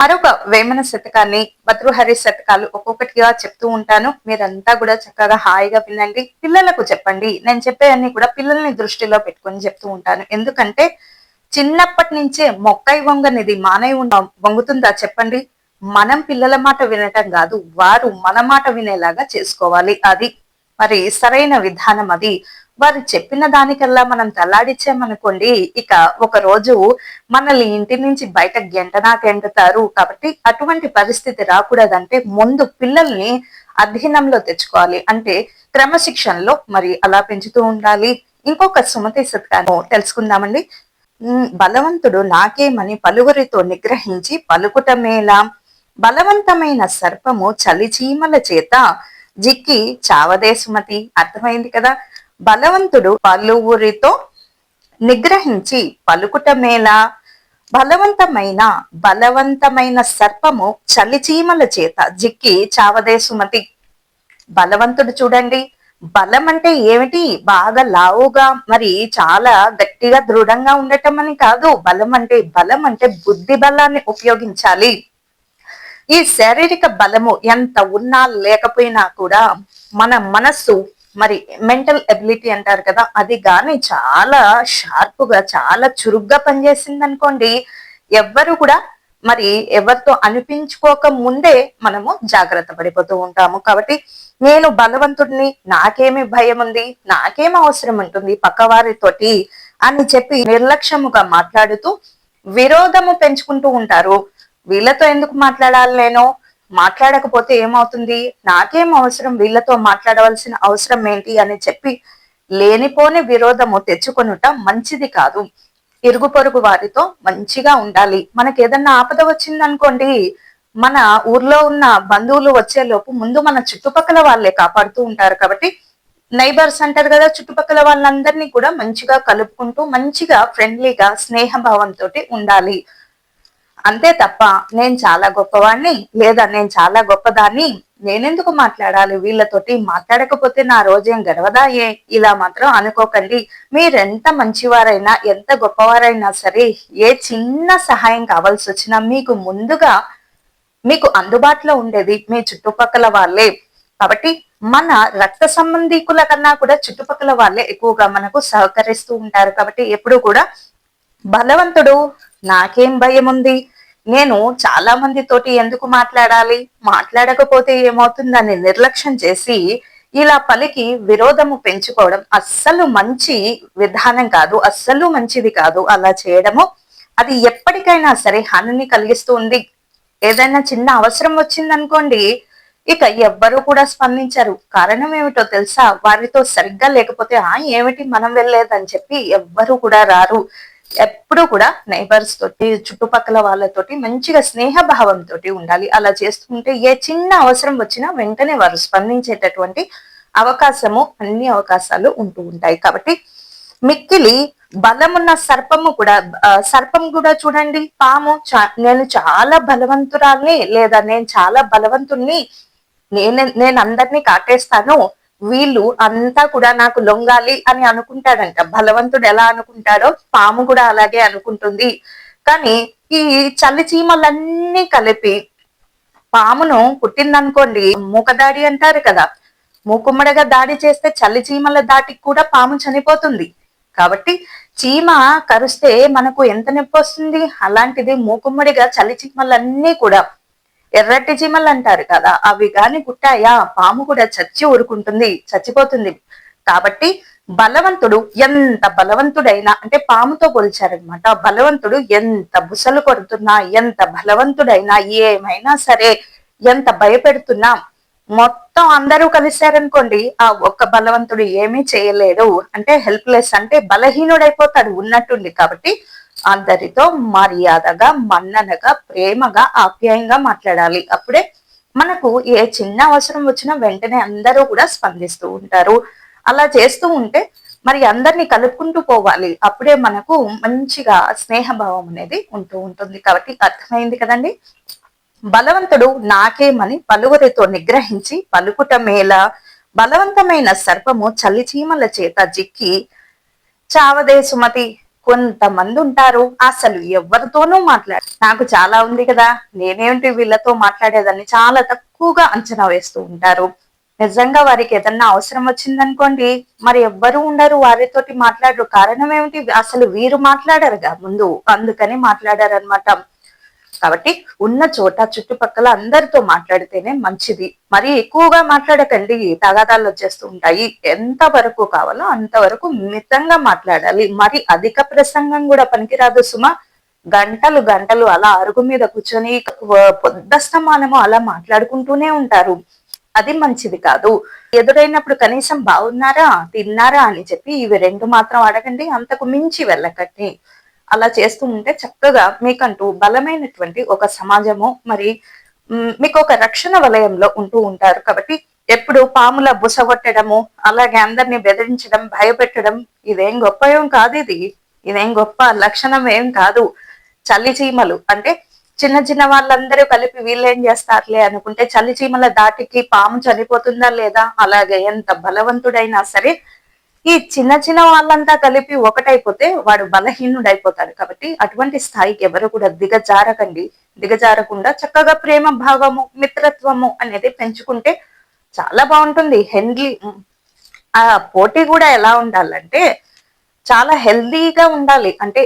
మరొక వేమన శతకాన్ని భద్రుహరి శతకాలు ఒక్కొక్కటిగా చెప్తూ ఉంటాను. మీరంతా కూడా చక్కగా హాయిగా వినండి. పిల్లలకు చెప్పండి. నేను చెప్పేవన్నీ కూడా పిల్లల్ని దృష్టిలో పెట్టుకొని చెప్తూ ఉంటాను. ఎందుకంటే చిన్నప్పటి నుంచే మొక్కై వంగనిది మానై ఉన్న వంగుతుందా చెప్పండి? మనం పిల్లల మాట వినటం కాదు. వారు మన మాట వినేలాగా చేసుకోవాలి. అది మరి సరైన విధానం అది. వారు చెప్పిన దానికల్లా మనం తల్లాడిచ్చామనుకోండి ఇక ఒక రోజు మనల్ని ఇంటి నుంచి బయట గెంటనా గెంటుతారు. కాబట్టి అటువంటి పరిస్థితి రాకూడదంటే ముందు పిల్లల్ని అధీనంలో తెచ్చుకోవాలి. అంటే క్రమశిక్షణలో మరి అలా పెంచుతూ ఉండాలి. ఇంకొక సుమతి సత్కాను తెలుసుకుందామండి. బలవంతుడు నాకేమని పలువురితో నిగ్రహించి పలుకుటమేలా? బలవంతమైన సర్పము చలిచీమల చేత జిక్కి చావదే సుమతి అర్థమైంది కదా? బలవంతుడు పలువురితో నిగ్రహించి పలుకుటమేలా బలవంతమైన బలవంతమైన సర్పము చలిచీమల చేత జిక్కి చావదే సుమతి బలవంతుడు చూడండి. బలం అంటే ఏమిటి? బాగా లావుగా మరి చాలా గట్టిగా దృఢంగా ఉండటం అని కాదు. బలం అంటే బలం అంటే బుద్ధి బలాన్ని ఉపయోగించాలి. ఈ శారీరక బలము ఎంత ఉన్నా లేకపోయినా కూడా మన మనస్సు మరి మెంటల్ ఎబిలిటీ అంటారు కదా అది గాని చాలా షార్ప్గా చాలా చురుగ్గా పనిచేసింది అనుకోండి ఎవ్వరు కూడా మరి ఎవరితో అనిపించుకోక ముందే మనము జాగ్రత్త పడిపోతూ ఉంటాము. కాబట్టి నేను బలవంతుడిని నాకేమి భయం ఉంది నాకేం అవసరం ఉంటుంది పక్కవారితోటి అని చెప్పి నిర్లక్ష్యముగా మాట్లాడుతూ విరోధము పెంచుకుంటూ ఉంటారు. వీళ్ళతో ఎందుకు మాట్లాడాలి నేను? మాట్లాడకపోతే ఏమవుతుంది? నాకేం అవసరం? వీళ్ళతో మాట్లాడవలసిన అవసరం ఏంటి? అని చెప్పి లేనిపోని విరోధము తెచ్చుకొనుట మంచిది కాదు. ఇరుగు పొరుగు వారితో మంచిగా ఉండాలి. మనకి ఏదన్నా ఆపద వచ్చిందనుకోండి మన ఊర్లో ఉన్న బంధువులు వచ్చే లోపు ముందు మన చుట్టుపక్కల వాళ్ళే కాపాడుతూ ఉంటారు కాబట్టి నైబర్స్ అంటారు కదా చుట్టుపక్కల వాళ్ళందరినీ కూడా మంచిగా కలుపుకుంటూ మంచిగా ఫ్రెండ్లీగా స్నేహభావంతో ఉండాలి. అంతే తప్ప నేను చాలా గొప్పవాణ్ణి లేదా నేను చాలా గొప్పదాన్ని నేనెందుకు మాట్లాడాలి? వీళ్ళతోటి మాట్లాడకపోతే నా రోజేం గడవదా ఏ? ఇలా మాత్రం అనుకోకండి. మీరెంత మంచివారైనా ఎంత గొప్పవారైనా సరే ఏ చిన్న సహాయం కావాల్సి వచ్చినా మీకు ముందుగా మీకు అందుబాటులో ఉండేది మీ చుట్టుపక్కల వాళ్ళే. కాబట్టి మన రక్త సంబంధికుల కన్నా కూడా చుట్టుపక్కల వాళ్ళే ఎక్కువగా మనకు సహకరిస్తూ ఉంటారు. కాబట్టి ఎప్పుడు కూడా బలవంతుడు నాకేం భయం ఉంది నేను చాలా మంది తోటి ఎందుకు మాట్లాడాలి? మాట్లాడకపోతే ఏమవుతుందని నిర్లక్ష్యం చేసి ఇలా పలికి విరోధము పెంచుకోవడం అస్సలు మంచి విధానం కాదు అస్సలు మంచిది కాదు. అలా చేయడము అది ఎప్పటికైనా సరే హానిని కలిగిస్తూ ఉంది ఏదైనా చిన్న అవసరం వచ్చిందనుకోండి ఇక ఎవ్వరు కూడా స్పందించరు. కారణం ఏమిటో తెలుసా? వారితో సరిగ్గా లేకపోతే ఆ ఏమిటి? మనం వెళ్ళలేదని చెప్పి ఎవ్వరు కూడా రారు. ఎప్పుడూ కూడా నైబర్స్ తోటి చుట్టుపక్కల వాళ్ళతోటి మంచిగా స్నేహభావంతో ఉండాలి. అలా చేస్తుంటే ఏ చిన్న అవసరం వచ్చినా వెంటనే వారు స్పందించేటటువంటి అవకాశము అన్ని అవకాశాలు ఉంటూ ఉంటాయి. కాబట్టి మిక్కిలి బలమున్న సర్పము కూడా సర్పం కూడా చూడండి. పాము చా- నేను చాలా బలవంతురాల్ని లేదా నేను చాలా బలవంతుణ్ణి నేను నేను అందరినీ కాటేస్తాను. వీళ్ళు అంతా కూడా నాకు లొంగాలి అని అనుకుంటాడంట. బలవంతుడు ఎలా అనుకుంటాడో పాము కూడా అలాగే అనుకుంటుంది. కానీ ఈ చల్లి చీమలన్నీ కలిపి పామును కుట్టిందనుకోండి మూకదాడి అంటారు కదా. మూకుమ్మడిగా దాడి చేస్తే చల్లి చీమల దాటికి కూడా పాము చనిపోతుంది. కాబట్టి చీమ కరిస్తే మనకు ఎంత నొప్పి వస్తుంది? అలాంటిది మూకుమ్మడిగా చలి చీమలన్నీ కూడా ఎర్రటి చీమలు అంటారు కదా అవి గాని కుట్టాయా? పాము కూడా చచ్చి ఊరుకుంటుంది చచ్చిపోతుంది. కాబట్టి బలవంతుడు ఎంత బలవంతుడైనా అంటే పాముతో పోల్చారనమాట బలవంతుడు ఎంత బుసలు కొడుతున్నా ఎంత బలవంతుడైనా ఏమైనా సరే ఎంత భయపెడుతున్నా మొత్తం అందరూ కలిశారనుకోండి ఆ ఒక్క బలవంతుడు ఏమీ చేయలేడు. అంటే హెల్ప్లెస్ అంటే బలహీనుడైపోతాడు ఉన్నట్టుండి. కాబట్టి అందరితో మర్యాదగా మన్ననగా ప్రేమగా ఆప్యాయంగా మాట్లాడాలి. అప్పుడే మనకు ఏ చిన్న అవసరం వచ్చినా వెంటనే అందరూ కూడా స్పందిస్తూ ఉంటారు. అలా చేస్తూ ఉంటే మరి అందరినీ కలుపుకుంటూ పోవాలి. అప్పుడే మనకు మంచిగా స్నేహభావం అనేది ఉంటూ ఉంటుంది. కాబట్టి అర్థమైంది కదండి? బలవంతుడు నాకేమని పలువురితో నిగ్రహించి పలుకుట మేళ బలవంతమైన సర్పము చలిచీమల చేత జిక్కి చావదే సుమతి కొంతమంది ఉంటారు. అసలు ఎవరితోనూ మాట్లాడు నాకు చాలా ఉంది కదా. నేనేమిటి వీళ్ళతో మాట్లాడేదాన్ని? చాలా తక్కువగా అంచనా వేస్తూ ఉంటారు. నిజంగా వారికి ఏదన్నా అవసరం వచ్చిందనుకోండి మరి ఎవ్వరు ఉండరు. వారితోటి మాట్లాడరు. కారణం ఏమిటి? అసలు వీరు మాట్లాడరుగా ముందు. అందుకని మాట్లాడారు అనమాట కాబట్టి ఉన్న చోట చుట్టుపక్కల అందరితో మాట్లాడితేనే మంచిది. మరి ఎక్కువగా మాట్లాడకండి. తగాదాలు వచ్చేస్తూ ఉంటాయి. ఎంత వరకు కావాలో అంతవరకు మితంగా మాట్లాడాలి. మరి అధిక ప్రసంగం కూడా పనికిరాదు సుమ. గంటలు గంటలు అలా అరుగు మీద కూర్చొని పొద్దస్తమానము అలా మాట్లాడుకుంటూనే ఉంటారు. అది మంచిది కాదు. ఎదురైనప్పుడు కనీసం బాగున్నారా తిన్నారా అని చెప్పి ఇవి రెండు మాత్రం అడగండి. అంతకు మించి వెళ్ళకండి. అలా చేస్తూ ఉంటే చక్కగా మీకంటూ బలమైనటువంటి ఒక సమాజము మరి మీకు ఒక రక్షణ వలయంలో ఉంటూ ఉంటారు. కాబట్టి ఎప్పుడు పాముల బుసగొట్టడము అలాగే అందరిని బెదిరించడం భయపెట్టడం ఇదేం గొప్ప ఏం కాదు ఇది. ఇదేం గొప్ప లక్షణం ఏం కాదు. చలి చీమలు అంటే చిన్న చిన్న వాళ్ళందరూ కలిపి వీళ్ళేం చేస్తారులే అనుకుంటే చలి చీమల దాటికి పాము చనిపోతుందా లేదా? అలాగే ఎంత బలవంతుడైనా సరే ఈ చిన్న చిన్న వాళ్ళంతా కలిపి ఒకటైపోతే వాడు బలహీనుడు అయిపోతాడు కాబట్టి అటువంటి స్థాయికి ఎవరు కూడా దిగజారకండి. దిగజారకుండా చక్కగా ప్రేమ భావము మిత్రత్వము అనేది పెంచుకుంటే చాలా బాగుంటుంది. హెన్లీ ఆ పోటీ కూడా ఎలా ఉండాలంటే చాలా హెల్దీగా ఉండాలి. అంటే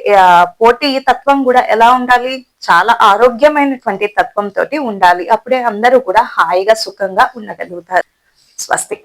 పోటీ తత్వం కూడా ఎలా ఉండాలి? చాలా ఆరోగ్యమైనటువంటి తత్వంతో ఉండాలి. అప్పుడే అందరూ కూడా హాయిగా సుఖంగా ఉండగలుగుతారు. స్వస్తి.